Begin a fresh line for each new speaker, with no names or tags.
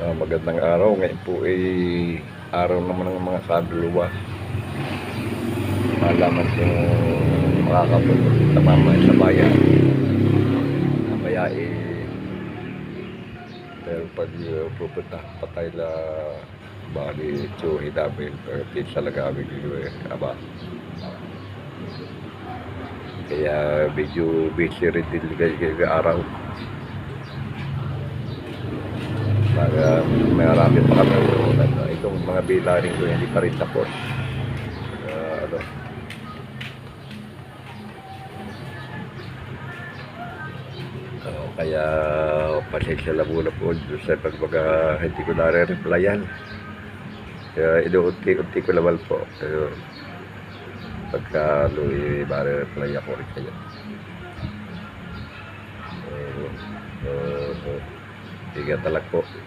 Ah, magandang araw. Ngayon po ay araw naman ng mga sabluwa. Malaman kung makakapunta mamaya sa bayan. Mamaya eh pero pag uh, pupunta pa la bali Chuhi namin pero pinsa lang kami dito eh aba kaya medyo busy rin din kayo araw Mga, marami pa kami ano, itong mga bilaring ko hindi pa rin tapos. Uh, ano. Ah, kaya pasensya lang muna po sa pagbaga hindi ko nare-replyan. Kaya inuunti-unti ko naman po. Pero pagka luwi, mare-reply ako rin kayo. Uh, uh, uh, llegué a Talacote